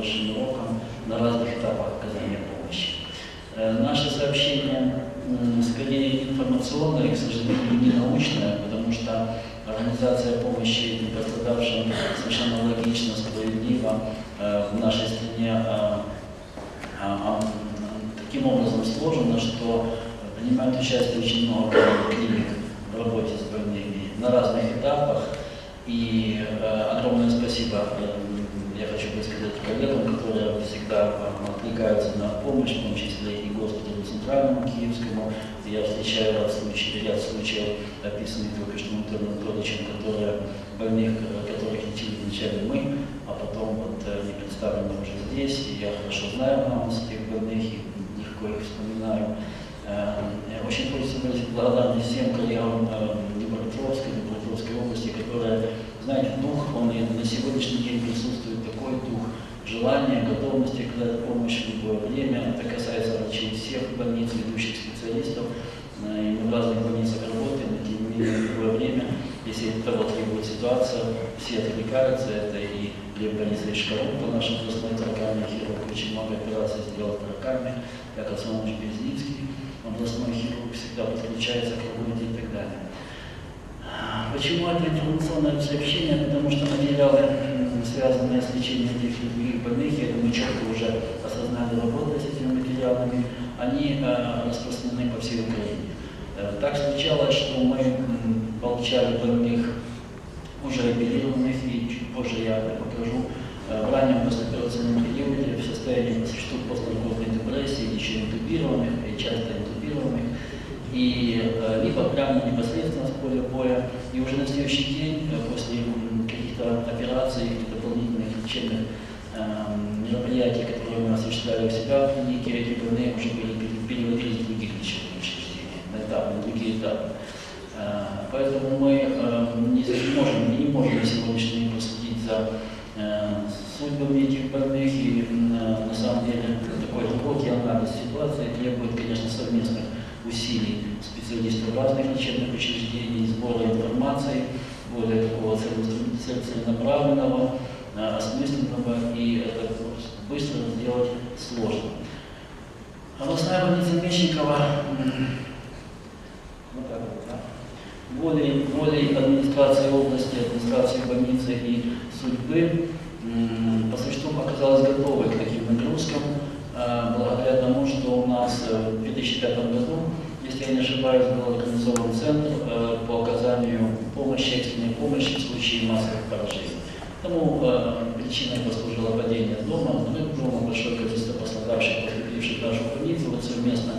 большим уроком на разных этапах оказания помощи. Э, Наше сообщение скорее информационное, к сожалению, не научное, потому что организация помощи пострадавшим совершенно логично, справедливо э, в нашей стране а, а, а, таким образом сложено, что принимают участие очень много клиник в работе с больными на разных этапах. И э, огромное спасибо э, я хочу высказать коллегам, которые всегда э, откликаются на помощь, в том числе и госпиталю Центральному Киевскому. Я встречаю ряд описанных только что Анатолием Анатольевичем, которые больных, которых лечили вначале мы, а потом вот э, они представлены уже здесь, и я хорошо знаю нас, этих больных, и легко их вспоминаю. Э, Очень хочется выразить благодарность всем коллегам э, Днепропетровской, Днепропетровской области, которые, знаете, дух, он и на сегодняшний день присутствует такой дух желания, готовности оказать помощь в любое время. Это касается врачей всех больниц, ведущих специалистов. И в разных больницах работаем, но тем не менее в любое время, если того требует ситуация, все отвлекаются. Это и Лев Борисович Шкарунко, наш областной таракальный хирург, очень много операций сделал таракальных, Яков Самович Безницкий, областной хирург, всегда подключается к работе и так далее. Почему это информационное сообщение? Потому что материалы, связанные с лечением этих и других больных, я думаю, четко уже осознали работу с этими материалами, они э, распространены по всей Украине. Э, Так случалось, что мы получали больных уже оперированных, и чуть позже я покажу, э, в раннем послеоперационном периоде в состоянии существует послеродной депрессии, еще интубированных и часто интубированных, и э, либо прямо непосредственно с поля боя, и уже на следующий день после каких-то операций, дополнительных лечебных эм, мероприятий, которые мы осуществляли у себя в клинике, эти больные уже были пере- переводились в других лечебных учреждениях, на этапы, другие этапы. Э, Поэтому мы э, не можем, не можем на сегодняшний день проследить за э, судьбами этих больных, и э, на самом деле такой глубокий анализ ситуации требует, конечно, совместных усилий специалистов разных лечебных учреждений, сбора информации, более такого целенаправленного, э, осмысленного, и это быстро сделать сложно. Областная больница Мечникова м, вот так вот, да. Волей, волей администрации области, администрации больницы и судьбы по существу оказалась готовой к таким нагрузкам, э, благодаря тому, что у нас э, в 2005 году, если я не ошибаюсь, был организован центр э, по оказанию помощи, экстренной помощи в случае массовых поражений. Тому э, причиной послужило падение дома, взрыв дома, большое количество пострадавших, поступивших в нашу больницу. Вот совместно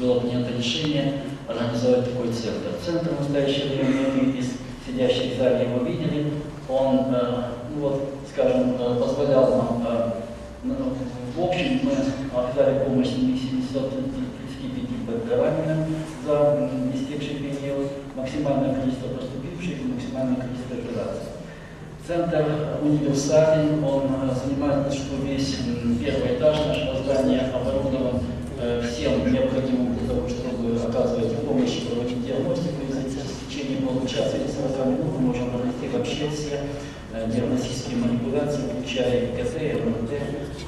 было принято решение организовать такой центр. Центр в настоящее время, мы из сидящих в зале его видели, он, э, ну вот, скажем, э, позволял нам, э, ну, в общем, мы оказали помощь 735 раненым за истекший период, максимальное количество поступивших и максимальное количество операций. Центр универсален, он занимает что весь первый этаж нашего здания оборудован всем необходимым оказывать помощь и проводить диагностику. И в течение получаса или 40 минут мы можем провести вообще все э, диагностические манипуляции, включая и КТ, и МРТ,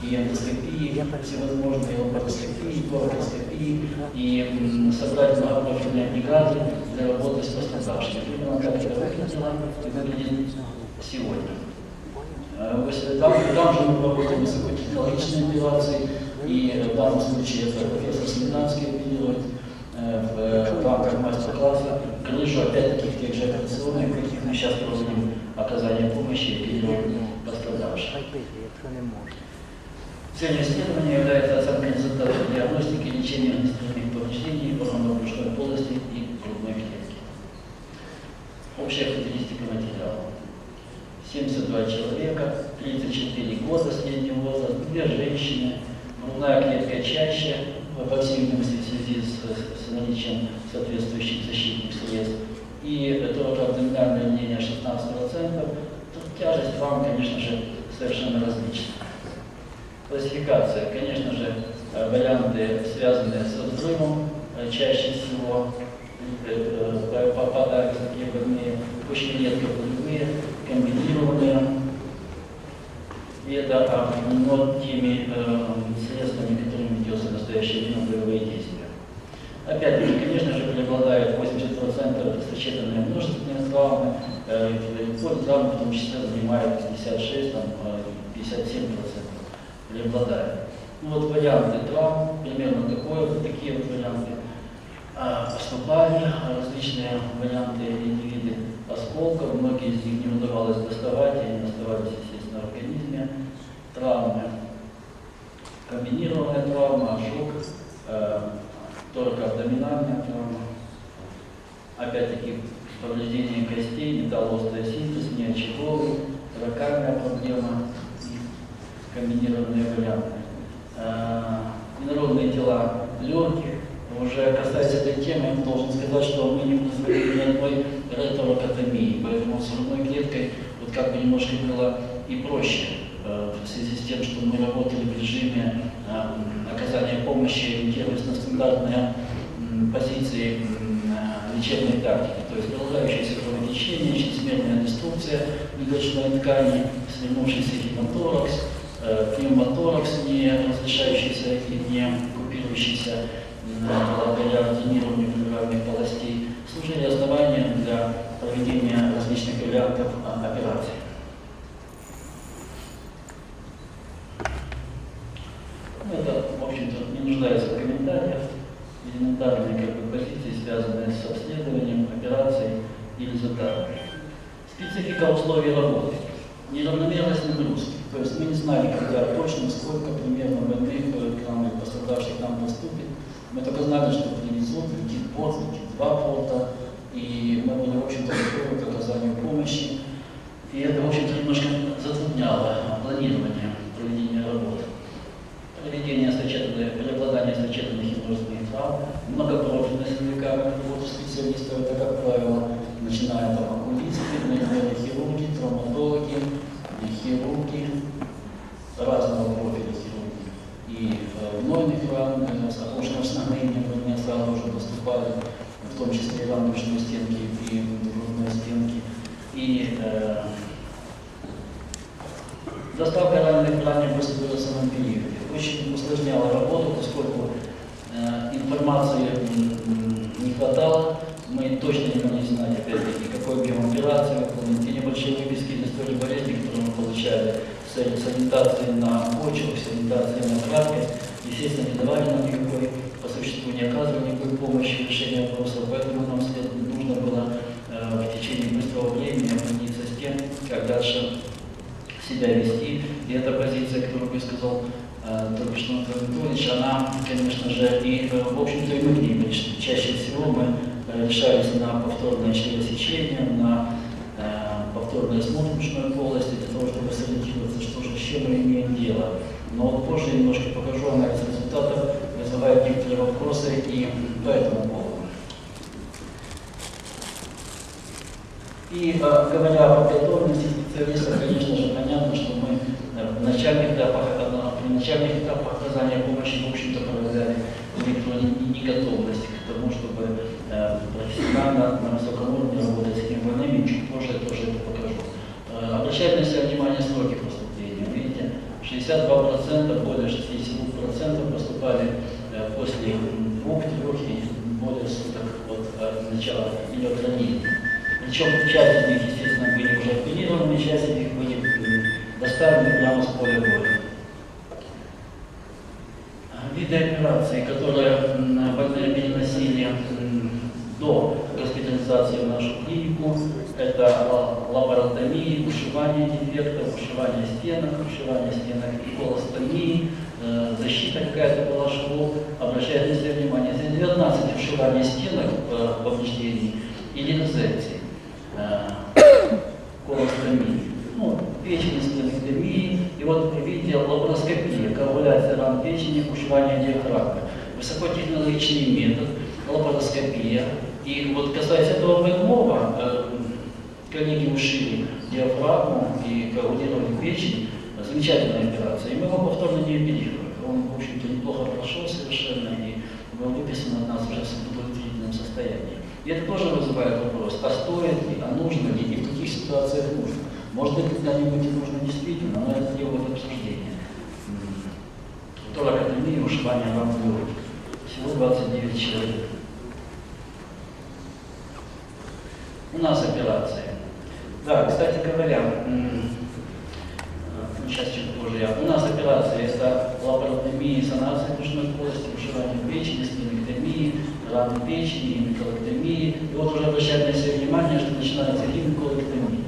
и эндоскопии, всевозможные лапароскопии, флороскопии, и создать многопрофильные бригады для работы с пострадавшими. Примерно как это выглядело и выглядит сегодня. Э, Там, там же мы проводим высокотехнологичные операции, и э, в данном случае это профессор Смирнанский оперирует в, э, в рамках мастер-класса крышу, опять-таки, в тех же операционных, каких мы сейчас проводим оказание помощи не можна. Целью исследования является оценка результатов диагностики лечения огнестрельных повреждений органов брюшной полости и грудной клетки. Общая характеристика материала. 72 человека, 34 года средний возраст, две женщины, грудная клетка чаще, ну, по всей видимости, в связи с, с наличием соответствующих защитных средств. И тоже ординарное мнение 16%. Тут ну, тяжесть вам, конечно же, совершенно различна. Классификация. Конечно же, э, варианты, связанные с взрывом, э, чаще всего э, попадают в такие выгодные, очень редко выгодные, комбинированные следа, а но ну, теми э, средствами, которыми ведется в настоящее время боевые действия. Опять же, конечно же, преобладает 80% это сочетанные множественные травмы, э, и травмы в том числе занимает 56, там, э, 57% преобладает. Ну вот варианты два, примерно такое, вот такие вот варианты а, поступали, различные варианты индивиды осколков, многие из них не удавалось доставать, и они оставались, естественно, в организме. Травмы, комбинированная травма, ожог, э, торакоабдоминальная травма, опять-таки повреждение костей, металлоостеосинтез, неочаговый, ракальная проблема и комбинированные варианты. Э, Инородные тела легких, уже касаясь этой темы, я должен сказать, что мы не позволили ни одной реторокотомии, поэтому с грудной клеткой вот как бы немножко было и проще э, в связи с тем, что мы работали в режиме э, оказания помощи, ориентируясь на стандартные позиции э, лечебной тактики, то есть продолжающееся кровотечение, чрезмерная деструкция легочной ткани, свернувшийся гемоторакс, э, пневмоторакс, не разрешающийся и не купирующийся благодаря ординированию плевральных полостей, служили основанием для проведения различных вариантов операций. Ну, Это, в общем-то, не нуждается в комментариях. Элементарные как бы, позиции, связанные с обследованием, операцией и результатами. Специфика условий работы. Неравномерность нагрузки. То есть мы не знали, когда точно, сколько примерно больных к нам, или пострадавших к нам поступит. Мы только знали, что привезут, летит порт, летит два порта, и мы были, общем-то, готовы к оказанию помощи. И это, в общем-то, немножко затрудняло планирование проведения работы. Проведение сочетанных, преобладание сочетанных и множественных травм, многопрофильность вовлекаемых в работу специалистов, это, как правило, начиная там окулисты, нейронные хирурги, травматологи, хирурги, разного профиля хирурги. И э, гнойных ран, э, с окошным снабжением мы не сразу уже поступали, в том числе и рамочные стенки и грудные стенки. И э, доставка раненых ранее после выросанном периоде очень усложняла работу, поскольку э, информации не хватало, мы точно не могли знать, опять-таки, какой объем операции выполнить. Те небольшие выписки из истории болезни, которые мы получали, с санитации на почвах, санитации на травме, естественно, не давали нам никакой, по существу не оказывали никакой помощи в решении вопроса, поэтому нам след- нужно было э, в течение быстрого времени определиться с тем, как дальше себя вести. И эта позиция, которую высказал э, только что Анатолий Анатольевич, она, конечно же, и, э, в общем-то, и мы к ней пришли. Чаще всего мы э, решались на повторное чревосечение, на э, повторный осмотр брюшной полости, для того, чтобы сориентироваться, что же, чем мы имеем дело. Но вот позже немножко покажу анализ результатов, вызывает некоторые вопросы и по этому поводу. И э, говоря о готовности специалиста, конечно же, понятно, что мы э, в начальных этапах, э, при начальных этапах оказания помощи, в общем-то, проявляли не- неготовность к тому, чтобы э, профессионально на высоком уровне работать с этими больными. Чуть позже я тоже это покажу. Э, Обращайте на себя внимание сроки поступления. Видите, 62%, более 62% поступали э, после м, двух, трех и более суток от э, начала идет ранения. Причем часть из них, естественно, были уже оперированы, часть из них были м, доставлены прямо с поля боя. Виды операций, которые больные переносили до госпитализации в нашу клинику, это ла- лапаротомии, ушивание дефектов, ушивание стенок, ушивание стенок и колостомии, э, защита какая-то была швов. Обращайте на себя внимание, здесь 19 ушиваний стенок э, повреждений или резекций колостомии, ну, печени, стенэктомии, и вот вы видите лапароскопия, коагуляция ран печени, ушивание диафрагмы. Высокотехнологичный метод, лапароскопия. И вот касаясь этого больного, э, коллеги ушили диафрагму и коагулировали печень, замечательная операция. И мы его повторно не оперировали. Он, в общем-то, неплохо прошел совершенно и был выписан от нас уже в удовлетворительном состоянии. И это тоже вызывает вопрос, а стоит ли, а нужно ли, и в каких ситуациях нужно. Может быть, когда-нибудь нужно действительно, но это требует обсуждения. Торакотомия, ушивание ран легких. Всего 29 человек. У нас операции. Да, кстати говоря, э, сейчас чуть позже я. У нас операции это лапаротомия, санация брюшной полости, ушивание печени, спинэктомии, раны печени, миколоктомии. И вот уже обращать на себя внимание, что начинается гинеколоктомия.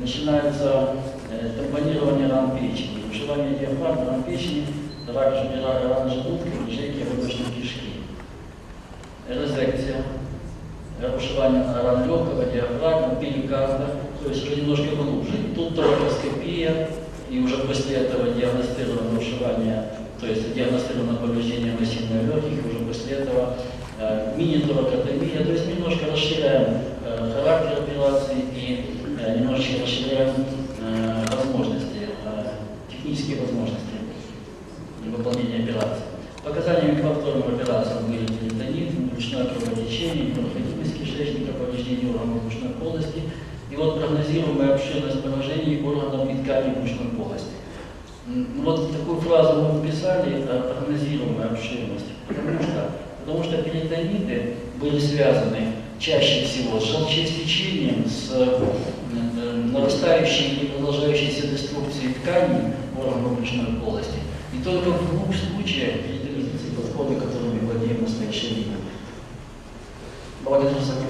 Начинается э, тампонирование ран печени, ушивание диафрагмы, ран печени, рак, ж- рак раны желудка, жейки, обычной кишки. Резекция, ушивание ран легкого, диафрагмы, перикарда, то есть уже немножко глубже. Тут тороскопия, и уже после этого диагностировано ушивание, то есть диагностировано повреждение массивных легких, и уже после этого э, мини-торакотомия, то есть немножко расширяем э, характер операции э, немножечко расширяем э, возможности, э, технические возможности выполнения операции. Показаниями к повторным операциям были перитонит, брюшное кровотечение, непроходимость кишечника, повреждение органов брюшной полости и вот прогнозируемая обширность поражений органов и тканей брюшной полости. М, Вот такую фразу мы вписали, э, прогнозируемая обширность, потому что, потому что перитониты были связаны чаще всего с желчеиспечением, с э, э, нарастающей и продолжающейся деструкцией тканей органов брюшной полости. И только в двух случаях перитонит подходы, которыми владеем в настоящее. Благодарю за внимание.